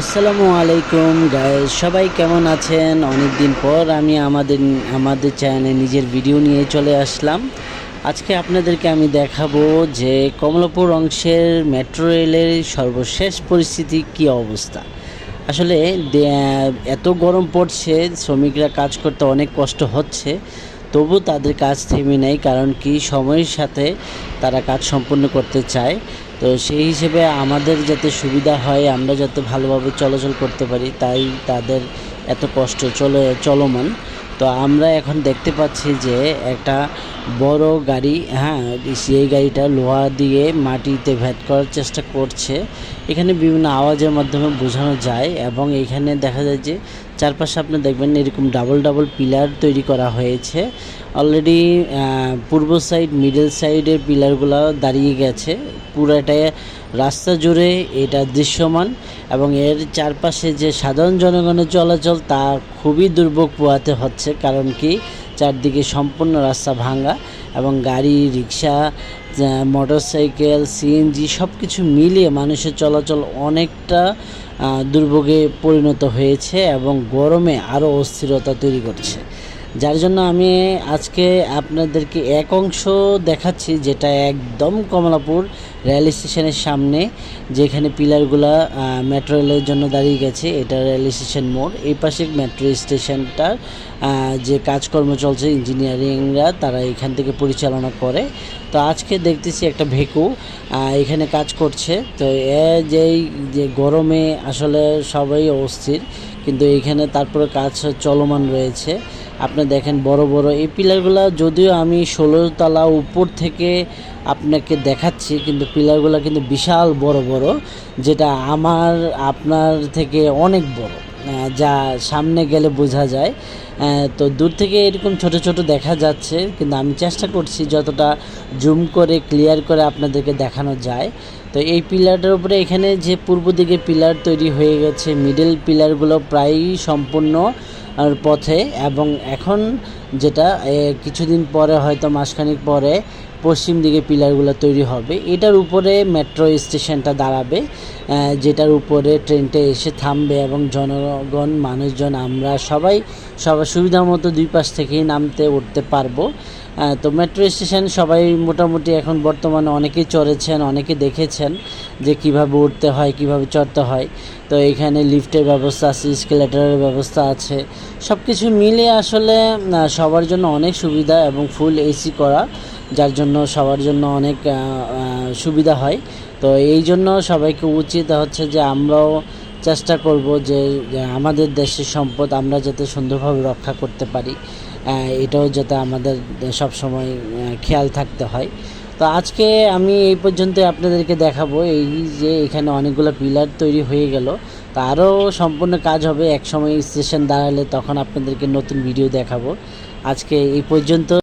আসসালামু আলাইকুম গাইস সবাই কেমন আছেন? অনেক দিন পর আমি আমাদের আমাদের চ্যানেলে নিজের ভিডিও নিয়ে চলে আসলাম। আজকে আপনাদেরকে আমি দেখাবো যে কমলাপুর অংশের মেট্রো রেলের সর্বশেষ পরিস্থিতি কী অবস্থা। আসলে এত গরম পড়ছে, শ্রমিকরা কাজ করতে অনেক কষ্ট হচ্ছে, তবু তাদের কাজ থেমে নেই, কারণ কি? সময়ের সাথে তারা কাজ সম্পন্ন করতে চায়। তো সেই হিসেবে আমাদের যাতে সুবিধা হয়, আমরা যাতে ভালোভাবে চলাচল করতে পারি, তাই তাদের এত কষ্ট চলে, চলমান। তো আমরা এখন দেখতে পাচ্ছি যে একটা বড় গাড়ি হ্যাঁ সেই গাড়িটা লোহা দিয়ে মাটিতে ভেদ করার চেষ্টা করছে। এখানে বিভিন্ন আওয়াজের মাধ্যমে বোঝানো যায় এবং এখানে দেখা যায় যে চারপাশে আপনি দেখবেন এরকম ডাবল ডাবল পিলার তৈরি করা হয়েছে। অলরেডি পূর্ব সাইড মিডল সাইডের পিলারগুলো দাঁড়িয়ে গেছে। পুরাটা রাস্তা জুড়ে এটা দৃশ্যমান এবং এর চারপাশে যে সাধারণ জনগণের চলাচল তা খুবই দুর্ভোগ পোহাতে হচ্ছে। কারণ কি? চারদিকে সম্পূর্ণ রাস্তা ভাঙা এবং গাড়ি, রিক্সা মোটরসাইকেল, সিএনজি সব কিছু মিলিয়ে মানুষের চলাচল অনেকটা দুর্ভোগে পরিণত হয়েছে এবং গরমে আরও অস্থিরতা তৈরি করছে। যার জন্য আমি আজকে আপনাদেরকে এক অংশ দেখাচ্ছি, যেটা একদম কমলাপুর রেল স্টেশনের সামনে, যেখানে পিলারগুলা মেট্রো রেলের জন্য দাঁড়িয়ে গেছে। এটা রেল স্টেশন মোড়। এই পাশে মেট্রো স্টেশনটার যে কাজকর্ম চলছে, ইঞ্জিনিয়ারিংরা তারা এখান থেকে পরিচালনা করে। তো আজকে দেখতেছি একটা ভেকু এখানে কাজ করছে। তো এ যেই, যে গরমে আসলে সবাই অস্থির, কিন্তু এখানে তারপরে কাজ চলমান রয়েছে। আপনি দেখেন বড় বড় এই পিলারগুলো, যদিও আমি ষোলো তলা উপর থেকে আপনাকে দেখাচ্ছি, কিন্তু পিলারগুলো কিন্তু বিশাল বড় বড়, যেটা আমার, আপনার থেকে অনেক বড় যা সামনে গেলে বোঝা যায়। তো দূর থেকে এরকম ছোট ছোট দেখা যাচ্ছে, কিন্তু আমি চেষ্টা করছি যতটা জুম করে, ক্লিয়ার করে আপনাদেরকে দেখানো যায়। তো এই পিলারটার উপরে এখানে যে পূর্ব দিকে পিলার তৈরি হয়ে গেছে মিডল পিলারগুলো প্রায়ই সম্পূর্ণ পথে এবং এখন যেটা কিছুদিন পরে, হয়তো মাসখানিক পরে পশ্চিম দিকে পিলারগুলো তৈরি হবে। এটার উপরে মেট্রো স্টেশনটা দাঁড়াবে যেটার উপরে ট্রেনটা এসে থামবে এবং জনগণ, মানুষজন, আমরা সবাই সবার সুবিধা মতো দুই পাশ থেকেই নামতে, উঠতে পারব। তো মেট্রো স্টেশন সবাই মোটামুটি এখন বর্তমানে অনেকেই চড়েছেন অনেকে দেখেছেন যে কীভাবে উঠতে হয়, কীভাবে চড়তে হয়। তো এখানে লিফটের ব্যবস্থা আছে, স্কেলেটারের ব্যবস্থা আছে। সব কিছু মিলে আসলে সবার জন্য অনেক সুবিধা এবং ফুল এসি করা। যার জন্য সবার জন্য অনেক সুবিধা হয়। তো এই জন্য সবাইকে উচিত হচ্ছে যে আমরাও চেষ্টা করব যে আমাদের দেশের সম্পদ আমরা যাতে সুন্দরভাবে রক্ষা করতে পারি। এটাও যাতে আমাদের সব সময় খেয়াল থাকতে হয়। তো আজকে আমি এই পর্যন্ত আপনাদেরকে দেখাবো। এই যে এখানে অনেকগুলো পিলার তৈরি হয়ে গেল। তো আরও সম্পূর্ণ কাজ হবে। এক সময় স্টেশন দাঁড়ালে তখন আপনাদেরকে নতুন ভিডিও দেখাবো। আজকে এই পর্যন্ত।